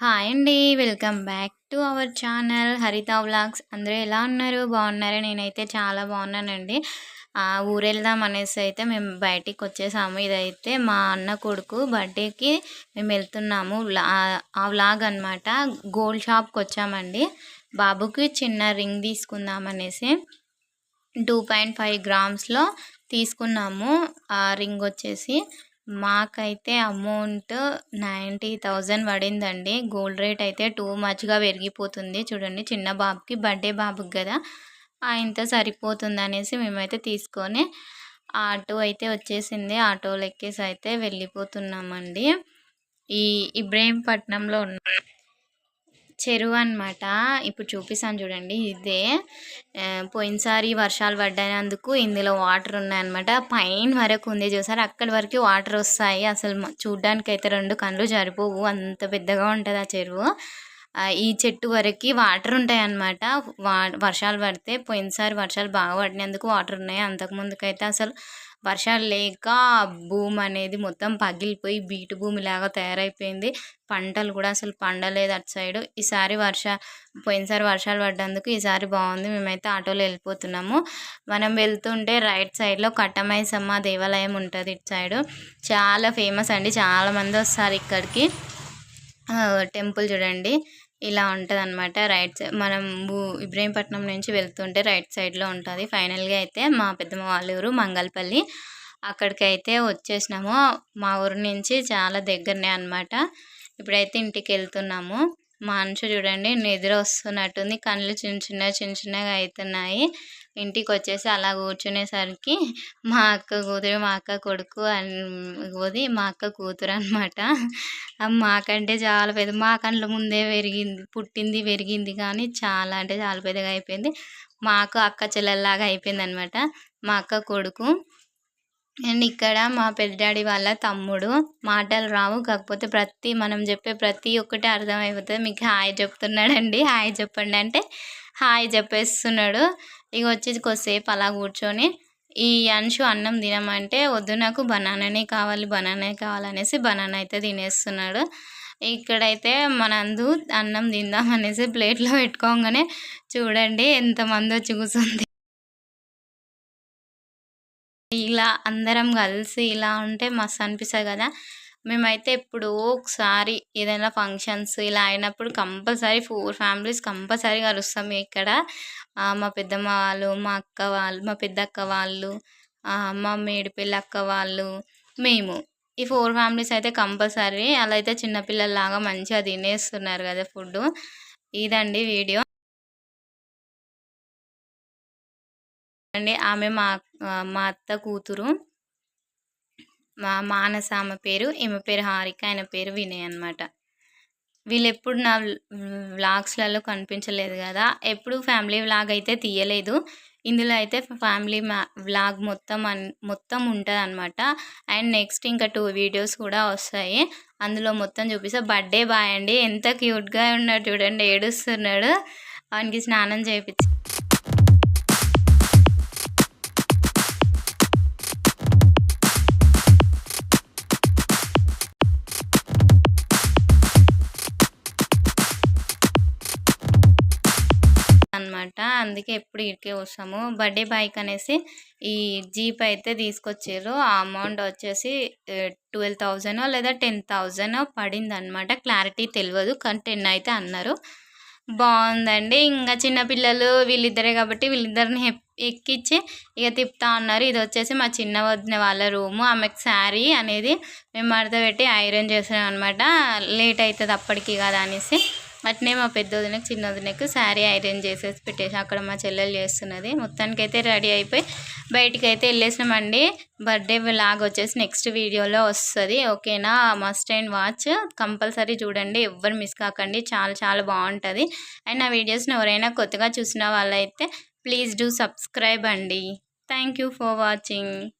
Hi అండి welcome back to our channel Haritha vlogs అందరూ ఎలా ఉన్నారు? బాగున్నారు? నేనైతే చాలా బాగున్నానండి. ఊరెళ్దాం అనేసి అయితే మేము బయటికి వచ్చేసాము. ఇదైతే మా అన్న కొడుకు బర్త్డేకి మేము వెళ్తున్నాము. ఆ వ్లాగ్ అనమాట గోల్డ్ షాప్కి వచ్చామండి. బాబుకి చిన్న రింగ్ తీసుకుందాం అనేసి టూ పాయింట్ ఫైవ్ గ్రామ్స్లో తీసుకున్నాము. ఆ రింగ్ వచ్చేసి మాకైతే అమౌంట్ నైంటీ థౌజండ్ పడిందండి. గోల్డ్ రేట్ అయితే టూ మచ్గా పెరిగిపోతుంది. చూడండి చిన్న బాబుకి బర్త్డే బాబుకి కదా. ఇంత సరిపోతుంది అనేసి మేమైతే తీసుకొని ఆటో అయితే వచ్చేసింది. ఆటోలో ఎక్కేసి అయితే వెళ్ళిపోతున్నామండి. ఈ ఇబ్రహీంపట్నంలో ఉన్న చెరువు అనమాట ఇప్పుడు చూపిస్తాను చూడండి. ఇదే. పోయినసారి వర్షాలు పడ్డానందుకు ఇందులో వాటర్ ఉన్నాయన్నమాట. పైన వరకు ఉంది చూసారు? అక్కడి వరకు వాటర్ వస్తాయి. అసలు చూడ్డానికి అయితే రెండు కళ్ళు జరిపోవు. అంత పెద్దగా ఉంటుంది ఆ చెరువు. ఈ చెట్టు వరకు వాటర్ ఉంటాయి అన్నమాట వర్షాలు పడితే పోయినసారి వర్షాలు బాగా పడినందుకు వాటర్ ఉన్నాయి. అంతకుముందుకైతే అసలు వర్షాలు లేక భూమి అనేది మొత్తం పగిలిపోయి బీటు భూమిలాగా తయారైపోయింది. పంటలు కూడా అసలు పండలేదు అటు సైడు. ఈసారి వర్ష పోయినసారి వర్షాలు పడ్డందుకు ఈసారి బాగుంది. మేమైతే ఆటోలో వెళ్ళిపోతున్నాము. మనం వెళ్తుంటే రైట్ సైడ్లో కట్టమైసమ్మ దేవాలయం ఉంటుంది ఇటు సైడు. చాలా ఫేమస్ అండి. చాలామంది వస్తారు ఇక్కడికి. టెంపుల్ చూడండి. ఇలా ఉంటుంది అనమాట రైట్ సైడ్ మనం ఇబ్రహీంపట్నం నుంచి వెళ్తుంటే రైట్ సైడ్లో ఉంటుంది. ఫైనల్గా అయితే మా పెద్దమ్మ వాళ్ళ ఊరు మంగళపల్లి అక్కడికైతే వచ్చేసినాము. మా ఊరు నుంచి చాలా దగ్గరనే అనమాట ఇప్పుడైతే ఇంటికి వెళ్తున్నాము మనుషు చూడండి నిద్ర వస్తున్నట్టుంది. కళ్ళు చిన్న చిన్న చిన్న చిన్నగా అవుతున్నాయి ఇంటికి వచ్చేసి అలా కూర్చునేసరికి మా అక్క కూతురు మా అక్క కొడుకు అది మా అక్క కూతురు అనమాట మాకంటే చాలా పెద్ద మా కళ్ళ ముందే పెరిగింది పుట్టింది పెరిగింది కానీ చాలా అంటే చాలా పెద్దగా అయిపోయింది. మాకు అక్క చెల్లెల్లాగా అయిపోయింది అనమాట మా అక్క కొడుకు అండ్ ఇక్కడ మా పెద్దాడి వాళ్ళ తమ్ముడు మాటలు రావు. కాకపోతే ప్రతి మనం చెప్పే ప్రతి ఒక్కటి అర్థమైపోతుంది. మీకు హాయ్ చెప్తున్నాడండి. హాయ్ చెప్పండి అంటే హాయ్ చెప్పేస్తున్నాడు. ఇక వచ్చి కొద్దిసేపు అలా కూర్చొని ఈ అంశు అన్నం తినమంటే వద్దు నాకు బనానానే కావాలి బనానే కావాలనేసి బనానా అయితే తినేస్తున్నాడు. ఇక్కడైతే మనందు అన్నం తిందాం అనేసి ప్లేట్లో పెట్టుకోగానే చూడండి ఎంతమంది వచ్చి కూర్చుంది ఇలా అందరం కలిసి ఇలా ఉంటే మస్తు అనిపిస్తుంది కదా. మేమైతే ఎప్పుడో ఒకసారి ఏదైనా ఫంక్షన్స్ ఇలా అయినప్పుడు కంపల్సరీ ఫోర్ ఫ్యామిలీస్ కంపల్సరీ కలుస్తాం ఇక్కడ. మా పెద్దమ్మ వాళ్ళు మా అక్క వాళ్ళు మా పెద్దక్క వాళ్ళు మా మేడిపిల్ల అక్క వాళ్ళు మేము. ఈ ఫోర్ ఫ్యామిలీస్ అయితే కంపల్సరీ అలా అయితే చిన్నపిల్లల్లాగా మంచిగా తినేస్తున్నారు కదా ఫుడ్ ఇదండి వీడియో. అండి. ఆమె మా మా అత్త కూతురు. మా మానస ఆమె పేరు ఈమె పేరు హారిక ఆయన పేరు వినయ్ అనమాట వీళ్ళు ఎప్పుడు నా వ్లాగ్స్లలో కనిపించలేదు కదా. ఎప్పుడు ఫ్యామిలీ వ్లాగ్ అయితే తీయలేదు. ఇందులో అయితే ఫ్యామిలీ మ్యా వ్లాగ్ మొత్తం అన్ మొత్తం ఉంటుంది అనమాట అండ్ నెక్స్ట్ ఇంకా టూ వీడియోస్ కూడా వస్తాయి. అందులో మొత్తం చూపిస్తా. బర్త్డే బాయ్ అండి. ఎంత క్యూట్గా ఉన్నాడు చూడండి ఏడుస్తున్నాడు. వానికి స్నానం చేయించి అనమాట అందుకే ఎప్పుడు ఇక్కడికే వస్తాము. బర్త్డే బైక్ అనేసి ఈ జీప్ అయితే తీసుకొచ్చారు. ఆ అమౌంట్ వచ్చేసి ట్వెల్వ్ థౌజండ్ లేదా టెన్ థౌజండ్ పడింది అనమాట క్లారిటీ తెలియదు కానీ టెన్ అయితే అన్నారు. బాగుందండి ఇంకా చిన్నపిల్లలు వీళ్ళిద్దరే కాబట్టి వీళ్ళిద్దరిని ఎక్కించి ఇక తిప్పుతా ఉన్నారు. ఇది వచ్చేసి మా చిన్న వదిన వాళ్ళ రూము. ఆమెకు శారీ అనేది మేము మడత పెట్టి ఐరన్ చేసాం అనమాట లేట్ అవుతుంది అప్పటికి కదా అనేసి. అట్నే మా పెద్ద చిన్నదినకు శారీ ఐరన్ చేసేసి పెట్టేసి అక్కడ మా చెల్లెలు చేస్తున్నది. మొత్తానికి అయితే రెడీ అయిపోయి బయటికి అయితే వెళ్ళేసినామండి. బర్త్డే లాగ్ వచ్చేసి నెక్స్ట్ వీడియోలో వస్తుంది. ఓకేనా? Must and watch. కంపల్సరీ చూడండి. ఎవ్వరు మిస్ కాకండి. చాలా చాలా బాగుంటుంది. అండ్ ఆ వీడియోస్ని ఎవరైనా కొత్తగా చూసిన వాళ్ళైతే ప్లీజ్ డూ సబ్స్క్రైబ్ అండి. Thank for watching.